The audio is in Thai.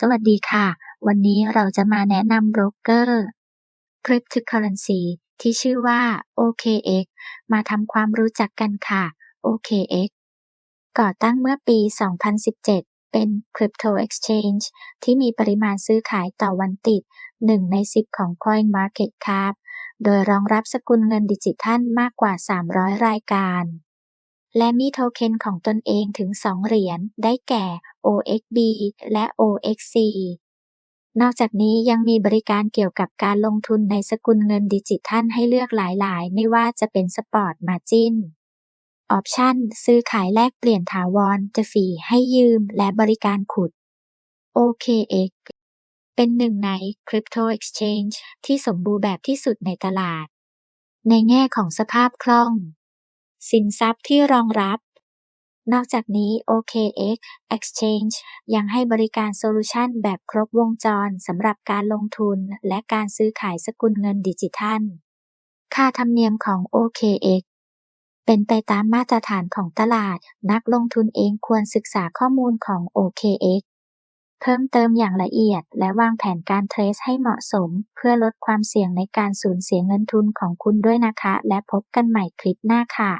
สวัสดีค่ะ วันนี้เราจะมาแนะนำโบรกเกอร์ Cryptocurrency ที่ชื่อว่า OKX มาทำความรู้จักกันค่ะ OKX ก่อตั้งเมื่อปี 2017 เป็น Crypto Exchange ที่มีปริมาณซื้อขายต่อวันติด 1 ใน 10 ของ CoinMarketCap โดยรองรับสกุลเงินดิจิทัลมากกว่า 300 รายการ และมีโทเค็นของตนเองถึง 2 เหรียญ ได้แก่ OXB และ OXC นอกจากนี้ยังมีบริการเกี่ยวกับการลงทุนในสกุลเงินดิจิทัลให้เลือกหลายๆ ไม่ว่าจะเป็นสปอร์ตมาจินออปชันซื้อขายแลกเปลี่ยนถาวรจะฟรีให้ยืมและบริการขุด OKX เป็นหนึ่งใน Crypto Exchange ที่สมบูรณ์แบบที่สุดในตลาด ในแง่ของสภาพคล่อง สินทรัพย์ที่รองรับ นอกจากนี้ OKX Exchange ยังให้บริการโซลูชันแบบครบวงจรสำหรับการลงทุนและการซื้อขายสกุลเงินดิจิทัล ค่าธรรมเนียมของ OKX เป็นไปตามมาตรฐานของตลาด นักลงทุนเองควรศึกษาข้อมูลของ OKX เพิ่มเติมอย่างละเอียด และวางแผนการเทรดให้เหมาะสม เพื่อลดความเสี่ยงในการสูญเสียเงินทุนของคุณด้วยนะคะ และพบกันใหม่คลิปหน้าค่ะ